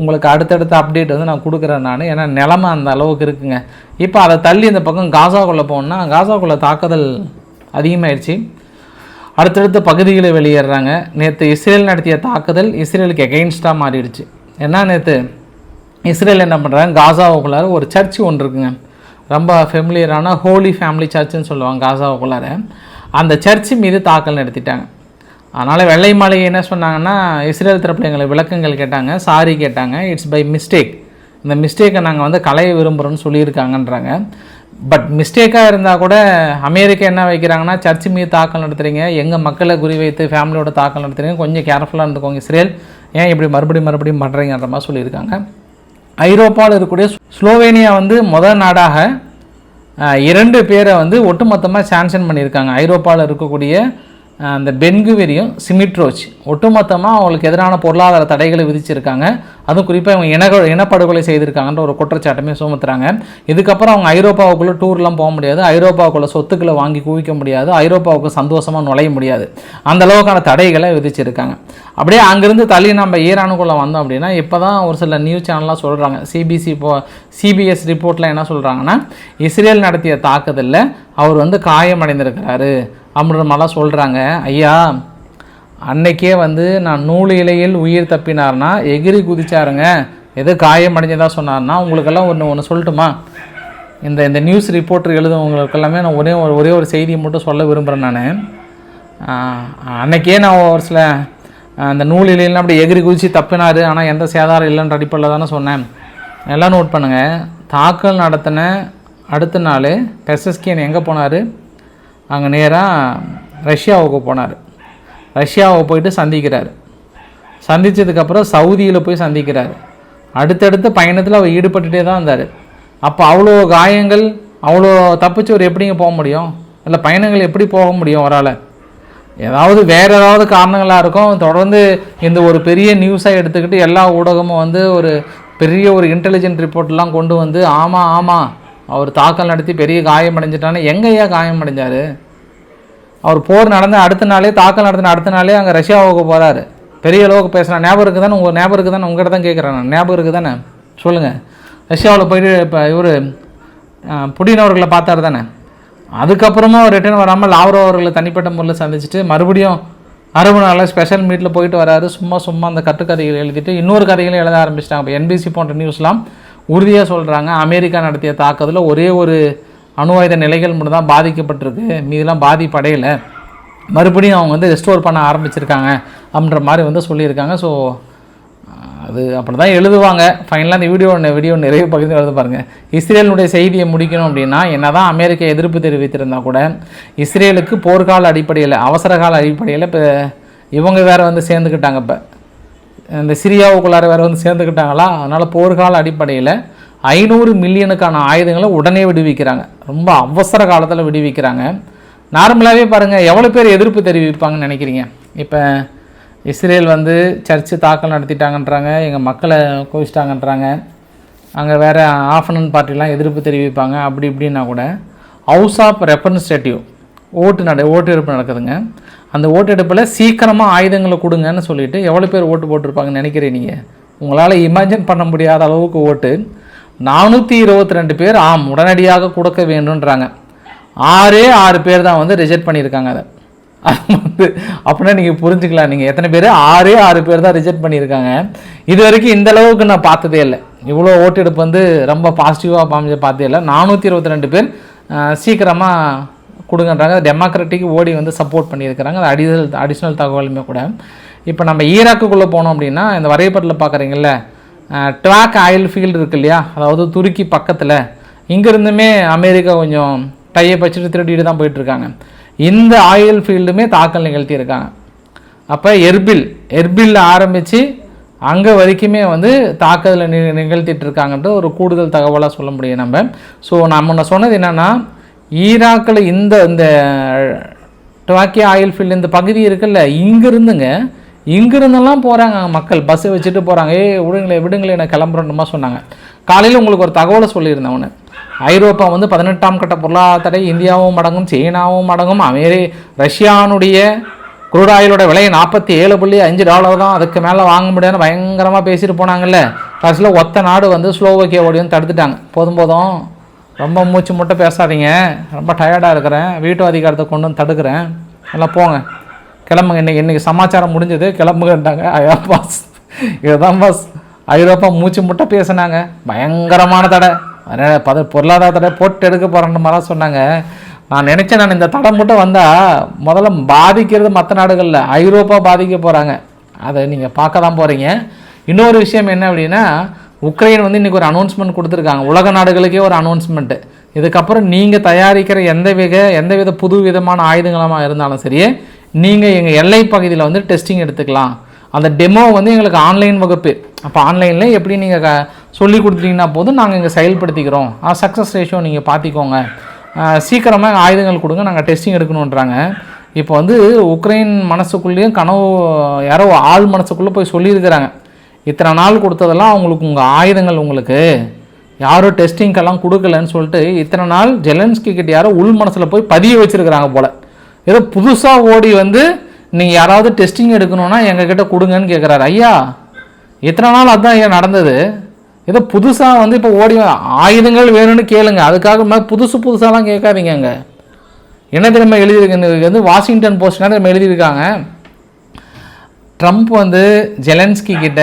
உங்களுக்கு அடுத்தடுத்த அப்டேட் வந்து நான் கொடுக்குறேன் நான். ஏன்னா நிலமை அந்த அளவுக்கு இருக்குங்க. இப்போ அதை தள்ளி இந்த பக்கம் காசாக்குள்ளே போகணுன்னா காசாக்குள்ளே தாக்குதல் அதிகமாகிடுச்சு அடுத்தடுத்த பகுதிகளை வெளியேறாங்க நேற்று இஸ்ரேல் நடத்திய தாக்குதல் இஸ்ரேலுக்கு எகெயின்ஸ்டாக மாறிடுச்சு. என்ன நேற்று இஸ்ரேல் என்ன பண்ணுறாங்க காசாவுக்குள்ளார ஒரு சர்ச் ஒன்று இருக்குங்க. ரொம்ப ஃபெமிலியரான ஹோலி ஃபேமிலி சர்ச்சுன்னு சொல்லுவாங்க காசாவுக்குள்ளார. அந்த சர்ச்சு மீது தாக்கல் நடத்திட்டாங்க. அதனால் வெள்ளை மாளிகை என்ன சொன்னாங்கன்னா இஸ்ரேல் தரப்பில் எங்களை விளக்கங்கள் கேட்டாங்க சாரி கேட்டாங்க. இட்ஸ் பை மிஸ்டேக் இந்த மிஸ்டேக்கை நாங்கள் வந்து கலைய விரும்புகிறோன்னு சொல்லியிருக்காங்கன்றாங்க. பட் மிஸ்டேக்காக இருந்தால் கூட அமெரிக்கா என்ன வைக்கிறாங்கன்னா சர்ச் மீது தாக்கல் நடத்துறீங்க. எங்கள் மக்களை குறிவைத்து ஃபேமிலியோட தாக்கல் நடத்துகிறீங்க கொஞ்சம் கேர்ஃபுல்லாக இருந்துக்கோங்க. இஸ்ரேல் ஏன் இப்படி மறுபடியும் மறுபடியும் பண்ணுறீங்கன்ற மாதிரி சொல்லியிருக்காங்க. ஐரோப்பாவில் இருக்கக்கூடிய ஸ்லோவேனியா வந்து முதல் நாடாக இரண்டு பேரை வந்து ஒட்டுமொத்தமாக சாங்ஷன் பண்ணியிருக்காங்க. ஐரோப்பாவில் இருக்கக்கூடிய அந்த பென்குவெரியும் சிமிட்ரோச். ஒட்டுமொத்தமாக அவங்களுக்கு எதிரான பொருளாதார தடைகளை விதிச்சிருக்காங்க. அதுவும் குறிப்பாக இவங்க இன இனப்படுகொலை செய்திருக்காங்கன்ற ஒரு குற்றச்சாட்டுமே சுமத்துறாங்க. இதுக்கப்புறம் அவங்க ஐரோப்பாவுக்குள்ளே டூர்லாம் போக முடியாது. ஐரோப்பாவுக்குள்ள சொத்துக்களை வாங்கி குவிக்க முடியாது. ஐரோப்பாவுக்கு சந்தோஷமாக நுழைய முடியாது. அந்த அளவுக்கான தடைகளை விதிச்சிருக்காங்க. அப்படியே அங்கேருந்து தள்ளி நம்ம ஈரானுக்குள்ளே வந்தோம் அப்படின்னா இப்போ தான் ஒரு சில நியூஸ் சேனல்லாம் சொல்கிறாங்க சிபிசி போ சிபிஎஸ் ரிப்போர்ட்டில் என்ன சொல்கிறாங்கன்னா இஸ்ரேல் நடத்திய தாக்குதலில் அவர் வந்து காயமடைந்திருக்கிறாரு. அப்படின்ற மாதிரிலாம் சொல்கிறாங்க ஐயா அன்னைக்கே வந்து நான் நூல் இலையில் உயிர் தப்பினார்னா எகிரி குதிச்சாருங்க. எது காயம் அடைஞ்சதாக சொன்னார்னா உங்களுக்கெல்லாம் ஒன்று ஒன்று சொல்லட்டுமா? இந்த இந்த நியூஸ் ரிப்போர்ட்டர் எழுதுவங்களுக்கு எல்லாமே நான் ஒரே ஒரு ஒரே ஒரு செய்தியை மட்டும் சொல்ல விரும்புகிறேன் நான். அன்னைக்கே நான் ஒரு சில அந்த நூல் இலையெல்லாம் அப்படி எகிரி குதித்து தப்பினார். ஆனால் எந்த சேதாரம் இல்லைன்ற அடிப்படையில் தானே சொன்னேன். எல்லாம் நோட் பண்ணுங்கள் தாக்கல் நடத்தின அடுத்த நாள் பெசஸ்கியன் எங்கே போனார்? அங்கே நேராக ரஷ்யாவுக்கு போனார். ரஷ்யாவை போயிட்டு சந்திக்கிறார். சந்தித்ததுக்கப்புறம் சவுதியில் போய் சந்திக்கிறார். அடுத்தடுத்த பயணத்தில் அவர் ஈடுபட்டுட்டே தான் இருந்தார். அப்போ அவ்வளோ காயங்கள் அவ்வளோ தப்பிச்சவர் எப்படிங்க போக முடியும்? இல்லை பயணங்கள் எப்படி போக முடியும் அவரால்? ஏதாவது வேறு ஏதாவது காரணங்களாக இருக்கும்? தொடர்ந்து இந்த ஒரு பெரிய நியூஸாக எடுத்துக்கிட்டு எல்லா ஊடகமும் வந்து ஒரு பெரிய ஒரு இன்டெலிஜென்ட் ரிப்போர்ட்லாம் கொண்டு வந்து ஆமாம் ஆமாம் அவர் தாக்கல் நடத்தி பெரிய காயம் அடைஞ்சிட்டான்னு எங்கேயா காயம் அடைஞ்சார் அவர் போர் நடந்த அடுத்த நாளே தாக்கல் நடத்தின அடுத்த நாளே அங்கே ரஷ்யாவுக்கு போகிறாரு பெரிய அளவுக்கு பேசுகிறேன் ஞாபகம் இருக்குது தானே உங்கள் ஞாபகம் இருக்குது தானே உங்கள்கிட்ட தான் கேட்குறேன் நான். ஞாபகம் இருக்குது தானே சொல்லுங்கள் ரஷ்யாவில் போயிட்டு இப்போ இவர் புடின் அவர்களை பார்த்தாரு தானே? அதுக்கப்புறமா ரிட்டர்ன் வராமல் லாவ்ரோ அவர்களை தனிப்பட்ட முறையில் சந்திச்சுட்டு மறுபடியும் அரபு நாளில் ஸ்பெஷல் மீட்டில் போயிட்டு வராரு. சும்மா சும்மா அந்த கட்டுக்கதைகள் எழுதிட்டு இன்னொரு கதைகளை எழுத ஆரம்பிச்சிட்டாங்க. இப்போ என்பிசி போன்ற நியூஸ்லாம் உறுதியாக சொல்கிறாங்க அமெரிக்கா நடத்திய தாக்குதலில் ஒரே ஒரு அணு ஆயுத நிலைகள் மட்டும் தான் பாதிக்கப்பட்டிருக்கு. மீதெல்லாம் பாதிப்படையலை. மறுபடியும் அவங்க வந்து ரெஸ்டோர் பண்ண ஆரம்பிச்சிருக்காங்க அப்படின்ற மாதிரி வந்து சொல்லியிருக்காங்க. ஸோ அது அப்படி தான் எழுதுவாங்க. ஃபைனலாக இந்த வீடியோ வீடியோ நிறைய பகுதி எழுத பாருங்கள் இஸ்ரேலுடைய செய்தியை முடிக்கணும் அப்படின்னா என்ன தான் அமெரிக்கா எதிர்ப்பு தெரிவித்திருந்தா கூட இஸ்ரேலுக்கு போர்க்கால அடிப்படையில் அவசர கால அடிப்படையில் இப்போ இவங்க வேறு வந்து சேர்ந்துக்கிட்டாங்க இப்போ. இந்த சிரியாவுக்குள்ளார வேறு வந்து சேர்ந்துக்கிட்டாங்களா அதனால் போர்க்கால அடிப்படையில் ஐநூறு மில்லியனுக்கான ஆயுதங்களை உடனே விடுவிக்கிறாங்க. ரொம்ப அவசர காலத்தில் விடுவிக்கிறாங்க. நார்மலாகவே பாருங்கள் எவ்வளோ பேர் எதிர்ப்பு தெரிவிப்பாங்கன்னு நினைக்கிறீங்க? இப்போ இஸ்ரேல் வந்து சர்ச்சு தாக்கல் நடத்திட்டாங்கன்றாங்க எங்கள் மக்களை கோவிச்சிட்டாங்கன்றாங்க. அங்கே வேறு ஆஃபனன் பார்ட்டிலாம் எதிர்ப்பு தெரிவிப்பாங்க அப்படி இப்படின்னா கூட ஹவுஸ் ஆஃப் ரெப்ரன்ஸ்டேட்டிவ் ஓட்டு நட ஓட்டு எடுப்பு நடக்குதுங்க. அந்த ஓட்டெடுப்பில் சீக்கிரமாக ஆயுதங்களை கொடுங்கன்னு சொல்லிட்டு எவ்வளோ பேர் ஓட்டு போட்டிருப்பாங்கன்னு நினைக்கிறேன் நீங்கள் உங்களால் இமேஜின் பண்ண முடியாத அளவுக்கு ஓட்டு. நானூற்றி இருபத்தி ரெண்டு பேர் ஆம் உடனடியாக கொடுக்க வேண்டும்ன்றாங்க. ஆறே ஆறு பேர் தான் வந்து ரிஜெக்ட் பண்ணியிருக்காங்க அதை. வந்து அப்படின்னா நீங்கள் புரிஞ்சுக்கலாம். நீங்கள் எத்தனை பேர்? ஆறே ஆறு பேர் தான் ரிஜெக்ட் பண்ணியிருக்காங்க. இது வரைக்கும் இந்த அளவுக்கு நான் பார்த்ததே இல்லை. இவ்வளோ ஓட்டெடுப்பு வந்து ரொம்ப பாசிட்டிவாக பாமிச்ச பார்த்ததே இல்லை. நானூற்றி இருபத்தி ரெண்டு பேர் சீக்கிரமாக கொடுங்கன்றாங்க. டெமோக்ராட்டிக் ஓடி வந்து சப்போர்ட் பண்ணியிருக்கிறாங்க. அது அடிதல் அடிஷ்னல் தகவலுமே கூட. இப்போ நம்ம ஈராக்குக்குள்ளே போனோம் அப்படின்னா இந்த வரைபடத்தில் பார்க்குறீங்கல்ல ட்ராக் ஆயில் ஃபீல்டு இருக்கு இல்லையா? அதாவது துருக்கி பக்கத்தில். இங்கேருந்துமே அமெரிக்கா கொஞ்சம் டையை பச்சுட்டு திருடிட்டு தான் போயிட்டுருக்காங்க. இந்த ஆயில் ஃபீல்டுமே தாக்கல் நிகழ்த்தியிருக்காங்க. அப்போ எர்பில் எர்பிலில் ஆரம்பித்து அங்கே வரைக்குமே வந்து தாக்குதலை நி நிகழ்த்திட்டு இருக்காங்கன்ற ஒரு கூடுதல் தகவலாக சொல்ல முடியும் நம்ம. ஸோ நம்ம சொன்னது என்னென்னா ஈராக்கில் இந்த இந்த டுவாக்கி ஆயில் ஃபீல்டு இந்த பகுதி இருக்குல்ல இங்கிருந்துங்க. இங்கிருந்தெல்லாம் போகிறாங்க மக்கள். பஸ்ஸை வச்சுட்டு போகிறாங்க ஏ விடுங்களே விடுங்களே நான் கிளம்புறேன்னுமா சொன்னாங்க. காலையில் உங்களுக்கு ஒரு தகவலை சொல்லியிருந்தேன் அவனு. ஐரோப்பா வந்து பதினெட்டாம் கட்ட பொருளாதார இந்தியாவும் அடங்கும் சீனாவும் அடங்கும். அமெரி ரஷ்யானுடைய குரூட் ஆயிலோட விலை நாற்பத்தி ஏழு புள்ளி அஞ்சு டாலர் தான். அதுக்கு மேலே வாங்க முடியாதுன்னு பயங்கரமாக பேசிட்டு போனாங்கல்ல. கடைசியில் ஒத்த நாடு வந்து ஸ்லோவக்கியாவோடையும் தடுத்துட்டாங்க. போதும் போதும். ரொம்ப மூச்சு முட்டை பேசாதீங்க. ரொம்ப டயர்டாக இருக்கிறேன். வீட்டு அதிகாரத்தை கொண்டு வந்து தடுக்கிறேன். எல்லாம் போங்க. கிளம்புங்க. இன்னைக்கு இன்றைக்கி சமாச்சாரம் முடிஞ்சது. கிளம்புங்கன்ட்டாங்க ஐயா பாஸ் இதுதான் பாஸ் ஐரோப்பா மூச்சு முட்டை பேசினாங்க. பயங்கரமான தடை. அதனால் பத பொருளாதார தடை போட்டு எடுக்க போகிறேன்னு மாதிரிலாம் சொன்னாங்க. நான் நினச்சேன் நான் இந்த தடை மட்டும் வந்தால் முதல்ல பாதிக்கிறது மற்ற நாடுகளில் ஐரோப்பா பாதிக்க போகிறாங்க அதை நீங்கள் பார்க்க தான் போகிறீங்க இன்னொரு விஷயம் என்ன அப்படின்னா உக்ரைன் வந்து இன்றைக்கி ஒரு அனௌன்ஸ்மெண்ட் கொடுத்துருக்காங்க. உலக நாடுகளுக்கே ஒரு அனௌன்ஸ்மெண்ட்டு இதுக்கப்புறம் நீங்கள் தயாரிக்கிற எந்த வித எந்த வித புது விதமான ஆயுதங்களமாக இருந்தாலும் சரி நீங்கள் எங்கள் எல்லை பகுதியில் வந்து டெஸ்டிங் எடுத்துக்கலாம். அந்த டெமோ வந்து எங்களுக்கு ஆன்லைன் வகுப்பு. அப்போ ஆன்லைனில் எப்படி நீங்கள் க சொல்லி கொடுத்துட்டீங்கன்னா போதும் நாங்கள் இங்கே செயல்படுத்திக்கிறோம். சக்ஸஸ் ரேஷியோ நீங்கள் பார்த்திக்கோங்க சீக்கிரமாக ஆயுதங்கள் கொடுங்க நாங்கள் டெஸ்டிங் எடுக்கணுன்றாங்க இப்போ வந்து உக்ரைன் மனசுக்குள்ளேயும் கனவு யாரோ ஆள் மனசுக்குள்ளே போய் சொல்லியிருக்கிறாங்க. இத்தனை நாள் கொடுத்ததெல்லாம் அவங்களுக்கு உங்கள் ஆயுதங்கள் உங்களுக்கு. யாரும் டெஸ்டிங்க்கெல்லாம் கொடுக்கலன்னு சொல்லிட்டு இத்தனை நாள் ஜெலன்ஸ்கி கிட்ட யாரோ உள் மனசில் போய் பதிய வச்சுருக்கிறாங்க போல். ஏதோ புதுசாக ஓடி வந்து நீங்கள் யாராவது டெஸ்டிங் எடுக்கணும்னா எங்ககிட்ட கொடுங்கன்னு கேட்குறாரு ஐயா இத்தனை நாள் அதுதான் ஐயா நடந்தது. ஏதோ புதுசாக வந்து இப்போ ஓடி ஆயுதங்கள் வேணும்னு கேளுங்க. அதுக்காக மேலே புதுசு புதுசாலாம் கேட்காதீங்க அங்கே. என்ன தெரியுமா எழுதியிருக்கு? வந்து வாஷிங்டன் போஸ்ட் என்ன எழுதியிருக்காங்க? ட்ரம்ப் வந்து ஜெலன்ஸ்கி கிட்ட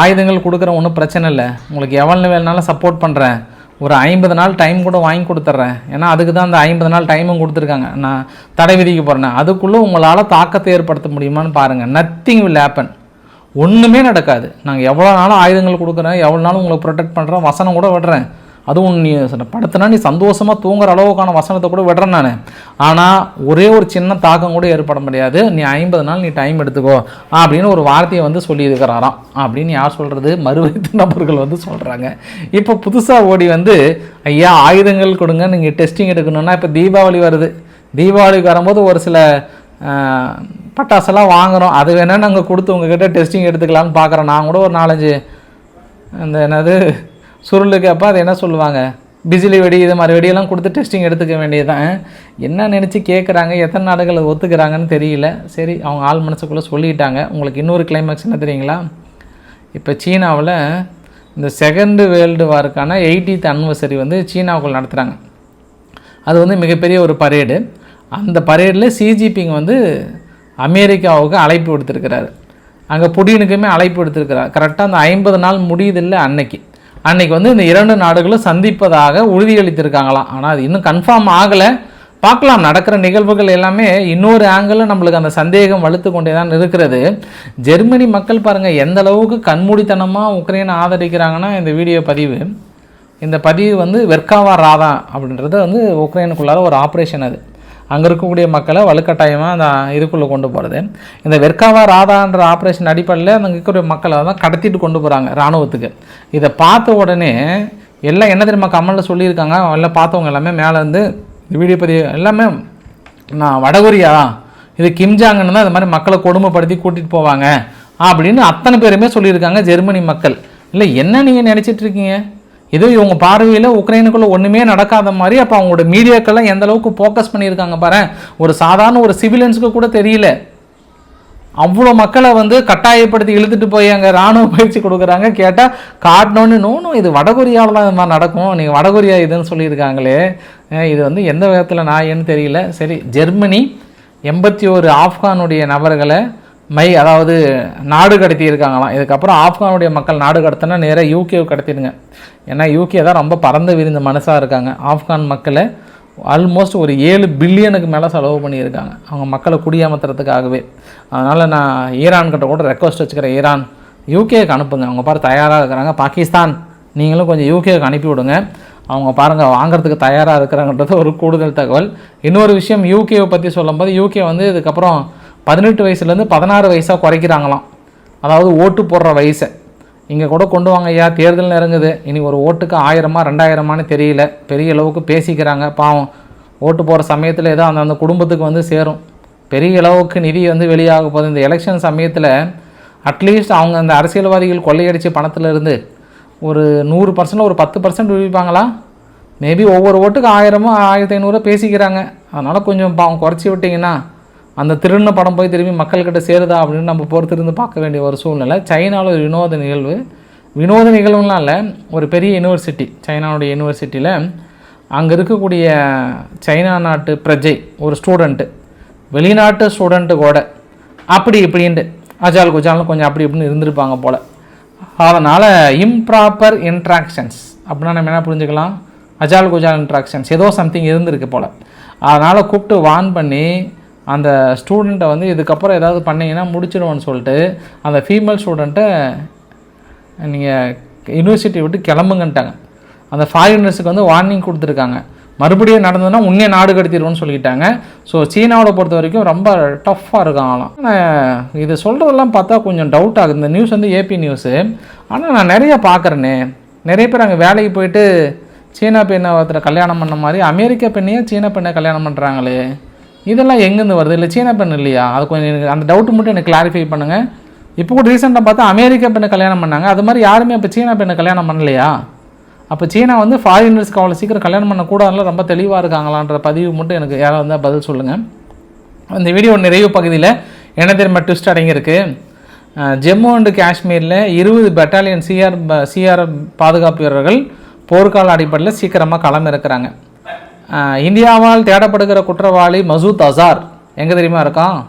ஆயுதங்கள் கொடுக்குற ஒன்றும் பிரச்சனை இல்லை. உங்களுக்கு எவ்வளோ வேணுனாலும் சப்போர்ட் பண்ணுறேன் ஒரு ஐம்பது நாள் டைம் கூட வாங்கி கொடுத்துட்றேன் ஏன்னா அதுக்கு தான் அந்த ஐம்பது நாள் டைமும் கொடுத்துருக்காங்க. நான் தடை விதிக்க போகிறேன் அதுக்குள்ளே உங்களால் தாக்கத்தை ஏற்படுத்த முடியுமான்னு பாருங்கள் நத்திங் வில் ஹேப்பன் ஒன்றுமே நடக்காது. நாங்கள் எவ்வளோ நாளும் ஆயுதங்கள் கொடுக்குறேன் எவ்வளோ நாளும் உங்களை ப்ரொடெக்ட் பண்ணுறேன் வசனம் கூட விடுறேன். அதுவும் நீ படுத்தினா நீ சந்தோஷமாக தூங்குற அளவுக்கான வசனத்தை கூட விடுறேன் நான். ஆனால் ஒரே ஒரு சின்ன தாக்கம் கூட ஏற்பட முடியாது. நீ ஐம்பது நாள் நீ டைம் எடுத்துக்கோ. அப்படின்னு ஒரு வார்த்தையை வந்து சொல்லியிருக்கிறாராம். அப்படின்னு யார் சொல்கிறது மறுவயத்து நபர்கள் வந்து சொல்கிறாங்க இப்போ புதுசாக ஓடி வந்து ஐயா ஆயுதங்கள் கொடுங்க. நீங்கள் டெஸ்டிங் எடுக்கணும்னா இப்போ தீபாவளி வருது. தீபாவளிக்கு வரும்போது ஒரு சில பட்டாசெல்லாம் வாங்குகிறோம் அது வேணால் நாங்கள் கொடுத்து உங்ககிட்ட டெஸ்டிங் எடுத்துக்கலாம்னு பார்க்குறோம் நான் கூட ஒரு நாலஞ்சு அந்த என்னது சுருளுக்கு அப்போ அது என்ன சொல்லுவாங்க? பிஜிலி வெடி இது மாதிரி வெடியெல்லாம் கொடுத்து டெஸ்டிங் எடுத்துக்க வேண்டியதுதான். என்ன நினச்சி கேட்குறாங்க எத்தனை நாடுகள் ஒத்துக்கிறாங்கன்னு தெரியல. சரி அவங்க ஆள் மனசுக்குள்ளே சொல்லிட்டாங்க. உங்களுக்கு இன்னொரு கிளைமேக்ஸ் என்ன தெரியுங்களா? இப்போ சீனாவில் இந்த செகண்டு வேர்ல்டு வாருக்கான எயிட்டித் அனிவர்சரி வந்து சீனாவுக்குள் நடத்துகிறாங்க அது வந்து மிகப்பெரிய ஒரு பரேடு அந்த பரேடில் சிஜிபிங்க வந்து அமெரிக்காவுக்கு அழைப்பு விடுத்திருக்கிறாரு. அங்கே புடினுக்குமே அழைப்பு விடுத்திருக்கிறார். கரெக்டாக அந்த ஐம்பது நாள் முடியுதில்ல அன்னைக்கு. அன்னைக்கு வந்து இந்த இரண்டு நாடுகளும் சந்திப்பதாக உறுதியளித்திருக்காங்களாம். ஆனால் அது இன்னும் கன்ஃபார்ம் ஆகலை. பார்க்கலாம் நடக்கிற நிகழ்வுகள் எல்லாமே இன்னொரு ஆங்கிளில் நம்மளுக்கு அந்த சந்தேகம் வலுத்து கொண்டே தான் இருக்கிறது. ஜெர்மனி மக்கள் பாருங்கள் எந்த அளவுக்கு கண்மூடித்தனமாக உக்ரைனை ஆதரிக்கிறாங்கன்னா இந்த வீடியோ பதிவு. இந்த பதிவு வந்து வெர்காவா ராதா அப்படின்றது வந்து உக்ரைனுக்குள்ளார ஒரு ஆப்ரேஷன் அது. அங்கே இருக்கக்கூடிய மக்களை வலுக்கட்டாயமாக அந்த இதுக்குள்ளே கொண்டு போகிறது இந்த வெர்காவா ராதான்ற ஆப்ரேஷன் அடிப்படையில் அங்கே இருக்கக்கூடிய மக்களை தான் கடத்திட்டு கொண்டு போகிறாங்க இராணுவத்துக்கு இதை பார்த்த உடனே எல்லாம் என்ன தெரியுமா கமலில் சொல்லியிருக்காங்க? எல்லாம் பார்த்தவங்க எல்லாமே மேலே வந்து வீடியோ பதிவு எல்லாமே நான் வடகொரியா இது கிம்ஜாங்கன்னு தான் இது மாதிரி மக்களை கொடுமைப்படுத்தி கூட்டிகிட்டு போவாங்க அப்படின்னு அத்தனை பேருமே சொல்லியிருக்காங்க ஜெர்மனி மக்கள். இல்லை என்ன நீங்கள் நினச்சிட்டு இதுவும் இவங்க பார்வையில் உக்ரைனுக்குள்ளே ஒன்றுமே நடக்காத மாதிரி அப்போ அவங்களோட மீடியாக்கெல்லாம் எந்த அளவுக்கு ஃபோக்கஸ் பண்ணியிருக்காங்க பாரு? ஒரு சாதாரண ஒரு சிவிலியன்ஸுக்கு கூட தெரியல. அவ்வளோ மக்களை வந்து கட்டாயப்படுத்தி இழுத்துட்டு போய் அங்கே ராணுவ பயிற்சி கொடுக்குறாங்க. கேட்டால் காட்டினோன்னு நோனும் இது வடகொரியாவில் தான் இது மாதிரி நடக்கும். நீங்கள் வடகொரியா இதுன்னு சொல்லியிருக்காங்களே. இது வந்து எந்த விதத்தில் நாயன்னு தெரியல. சரி ஜெர்மனி எண்பத்தி ஒரு ஆப்கானுடைய நபர்களை மை அதாவது நாடு கடத்தி இருக்காங்களாம் இதுக்கப்புறம் ஆப்கானுடைய மக்கள் நாடு கடத்தினா நேராக யூகேவை கடத்திடுங்க. ஏன்னா யூகே தான் ரொம்ப பறந்து விரிந்த மனசாக இருக்காங்க. ஆப்கான் மக்களை ஆல்மோஸ்ட் ஒரு ஏழு பில்லியனுக்கு மேலே செலவு பண்ணியிருக்காங்க. அவங்க மக்களை குடியமர்த்துறதுக்காகவே. அதனால் நான் ஈரான் கிட்ட கூட ரெக்வஸ்ட் வச்சுக்கிறேன். ஈரான் யூகேக்கு அனுப்புங்க. அவங்க பாரு தயாராக இருக்கிறாங்க. பாகிஸ்தான் நீங்களும் கொஞ்சம் யூகேக்கு அனுப்பி விடுங்க. அவங்க பாருங்கள் வாங்குறதுக்கு தயாராக இருக்கிறாங்கன்றது ஒரு கூடுதல் தகவல். இன்னொரு விஷயம் யூகேவை பற்றி சொல்லும்போது யூகே வந்து இதுக்கப்புறம் பதினெட்டு வயசுலேருந்து பதினாறு வயசாக குறைக்கிறாங்களாம். அதாவது ஓட்டு போடுற வயசை. இங்கே கூட கொண்டு வாங்க ஐயா தேர்தல் நெருங்குது. இனி ஒரு ஓட்டுக்கு ஆயிரமா ரெண்டாயிரமான்னு தெரியல. பெரிய அளவுக்கு பேசிக்கிறாங்க. பாவம். ஓட்டு போகிற சமயத்தில் ஏதோ அந்த அந்த குடும்பத்துக்கு வந்து சேரும். பெரிய அளவுக்கு நிதி வந்து வெளியாக போகுது. இந்த எலெக்ஷன் சமயத்தில் அட்லீஸ்ட் அவங்க அந்த அரசியல்வாதிகள் கொள்ளையடிச்ச பணத்திலிருந்து ஒரு நூறு பர்சன்ட் ஒரு பத்து பர்சன்ட் விழிப்பாங்களா மேபி ஒவ்வொரு ஓட்டுக்கு ஆயிரமோ ஆயிரத்தி ஐநூறுரூவா பேசிக்கிறாங்க. அதனால் கொஞ்சம் பாவம் குறைச்சி விட்டிங்கன்னா அந்த திருண்ண படம் போய் திரும்பி மக்கள்கிட்ட சேருதா அப்படின்னு நம்ம பொறுத்திருந்து பார்க்க வேண்டிய ஒரு சூழ்நிலை. சைனாவில் ஒரு வினோத நிகழ்வு. வினோத நிகழ்வுலாம் இல்லை. ஒரு பெரிய யூனிவர்சிட்டி சைனாவுடைய யூனிவர்சிட்டியில் அங்கே இருக்கக்கூடிய சைனா நாட்டு பிரஜை ஒரு ஸ்டூடெண்ட்டு வெளிநாட்டு ஸ்டூடெண்ட்டு கூட அப்படி இப்படின்ட்டு அஜால் குஜால்னு கொஞ்சம் அப்படி இப்படின்னு இருந்திருப்பாங்க போல். அதனால் இம்ப்ராப்பர் இன்ட்ராக்ஷன்ஸ் அப்படின்னா நம்ம என்ன புரிஞ்சுக்கலாம்? அஜால் குஜால் இன்ட்ராக்ஷன்ஸ் ஏதோ சம்திங் இருந்திருக்கு போல். அதனால் கூப்பிட்டு வான் பண்ணி அந்த ஸ்டூடெண்ட்டை வந்து இதுக்கப்புறம் ஏதாவது பண்ணிங்கன்னா முடிச்சிடுவோன்னு சொல்லிட்டு அந்த ஃபீமேல் ஸ்டூடெண்ட்டை நீங்கள் யூனிவர்சிட்டி விட்டு கிளம்புங்கன்ட்டாங்க. அந்த ஃபாரினர்ஸுக்கு வந்து வார்னிங் கொடுத்துருக்காங்க. மறுபடியும் நடந்ததுன்னா உன்னே நாடு கடத்திடுவோம்னு சொல்லிட்டாங்க ஸோ சீனாவோட பொறுத்த வரைக்கும் ரொம்ப டஃப்பாக இருக்கும் ஆனால் இது சொல்கிறதெல்லாம் பார்த்தா கொஞ்சம் டவுட் ஆகுது. இந்த நியூஸ் வந்து ஏபி நியூஸு ஆனால் நான் நிறைய பார்க்குறேனே. நிறைய பேர் அங்கே வேலைக்கு போயிட்டு சீனா பெண்ணை ஒருத்தரை கல்யாணம் பண்ண மாதிரி அமெரிக்க பெண்ணையே சீன பெண்ணை கல்யாணம் பண்ணுறாங்களே இதெல்லாம் எங்கேருந்து வருது? இல்லை சீன பெண் இல்லையா? அது கொஞ்சம் எனக்கு அந்த டவுட்டு மட்டும் எனக்கு கிளாரிஃபை பண்ணுங்கள் இப்போ கூட ரீசெண்டாக பார்த்தா அமெரிக்க பெண்ணை கல்யாணம் பண்ணாங்க. அது மாதிரி யாருமே இப்போ சீனா பெண்ணை கல்யாணம் பண்ணலையா? அப்போ சீனா வந்து ஃபாரினர்ஸ்க்கு அவ்வளோ சீக்கிரம் கல்யாணம் பண்ணக்கூடாதுல ரொம்ப தெளிவாக இருக்காங்களான்ற பதிவு மட்டும் எனக்கு யாராவது வந்தால் பதில் சொல்லுங்கள் இந்த வீடியோ நிறைவு பகுதியில் என்ன தெரியுமா ட்விஸ்ட் அடங்கியிருக்கு? ஜம்மு அண்டு காஷ்மீரில் இருபது பெட்டாலியன் சிஆர் சிஆர் பாதுகாப்பு வீரர்கள் போர்க்கால அடிப்படையில் சீக்கிரமாக களம் இருக்கிறாங்க இந்தியாவால் தேடப்படுகிற குற்றவாளி மசூத் அசார். எங்கே தெரியுமா இருக்கான்?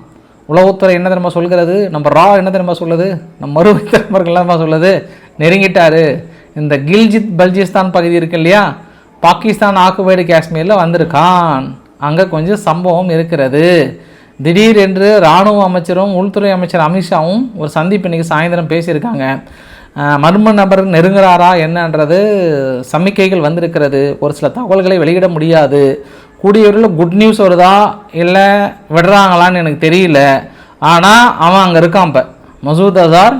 உளவுத்துறை என்ன தெரியுமா சொல்கிறது? நம்ம ரா என்ன தெரியுமா சொல்லுது? நம்ம மறுவை <laughs> தலைவர்கள் என்ன சொல்லுது? நெருங்கிட்டார். இந்த கில்ஜித் பல்ஜிஸ்தான் பகுதி இருக்கு இல்லையா? பாகிஸ்தான் ஆக்குபைடு காஷ்மீரில் வந்திருக்கான். அங்கே கொஞ்சம் சம்பவம் இருக்கிறது. திடீர் என்று இராணுவ அமைச்சரும் உள்துறை அமைச்சர் அமித்ஷாவும் ஒரு சந்திப்பு இன்னைக்கு சாயந்தரம் பேசியிருக்காங்க. மர்ம நபர் நெருங்குறாரா என்னன்றது சமிக்கைகள் வந்திருக்கிறது. ஒரு சில தகவல்களை வெளியிட முடியாது. கூடியவரில் குட் நியூஸ் வருதா இல்லை விடுறாங்களான்னு எனக்கு தெரியல. ஆனால் அவன் அங்கே இருக்கான் இப்போ. மசூத் அசார்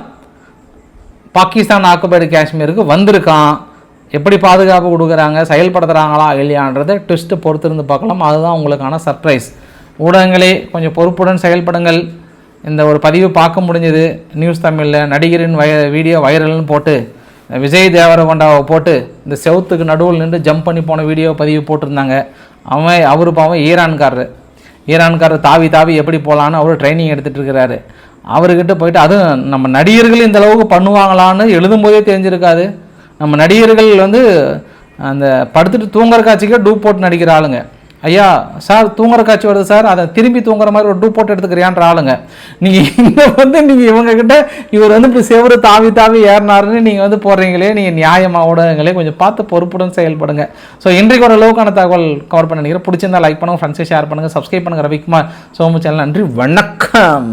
பாகிஸ்தான் ஆக்குபைடு காஷ்மீருக்கு வந்திருக்கான். எப்படி பாதுகாப்பு கொடுக்குறாங்க செயல்படுத்துகிறாங்களா இல்லையான்றதை ட்விஸ்ட்டு பொறுத்திருந்து பார்க்கலாம். அதுதான் உங்களுக்கான சர்ப்ரைஸ் ஊடகங்களே கொஞ்சம் பொறுப்புடன் செயல்படுங்கள். இந்த ஒரு பதிவு பார்க்க முடிஞ்சது. நியூஸ் தமிழில் நடிகரின் வய வீடியோ வைரல்னு போட்டு விஜய் தேவரகொண்டாவை போட்டு இந்த செவுத்துக்கு நடுவில் நின்று ஜம்ப் பண்ணி போன வீடியோ பதிவு போட்டிருந்தாங்க. அவன் அவர் பாவம் ஈரான்காரரு. ஈரான்காரர் தாவி தாவி எப்படி போகலான்னு அவர் ட்ரைனிங் எடுத்துகிட்டு இருக்கிறாரு. அவர்கிட்ட போயிட்டு அதுவும் நம்ம நடிகர்கள் இந்த அளவுக்கு பண்ணுவாங்களான்னு எழுதும்போதே தெரிஞ்சிருக்காது. நம்ம நடிகர்கள் வந்து அந்த படுத்துட்டு தூங்குற காட்சிக்கே டூப் போட்டு நடிக்கிற ஆளுங்க. ஐயா சார் தூங்குற காட்சி வருது சார். அதை திரும்பி தூங்குற மாதிரி ஒரு டூ போட்டு எடுத்துக்கிறியான்ற ஆளுங்க. நீங்கள் இங்கே வந்து நீங்கள் இவங்கக்கிட்ட இவர் வந்து இப்படி செவரு தாவி தாவி ஏறினாருன்னு நீங்கள் வந்து போடுறீங்களே நீங்கள் நியாயமாக ஊடகங்களே கொஞ்சம் பார்த்து பொறுப்புடன் செயல்படுங்க. ஸோ இன்றைக்கு ஒரு அளவுக்கான தகவல் கவர் பண்ண நினைக்கிறேன். பிடிச்சிருந்தா லைக் பண்ணுங்கள் ஃப்ரெண்ட்ஸை ஷேர் பண்ணுங்கள் சப்ஸ்கிரைப் பண்ணுங்கள் ரவிக்குமார் சோமு சேனல். நன்றி வணக்கம்.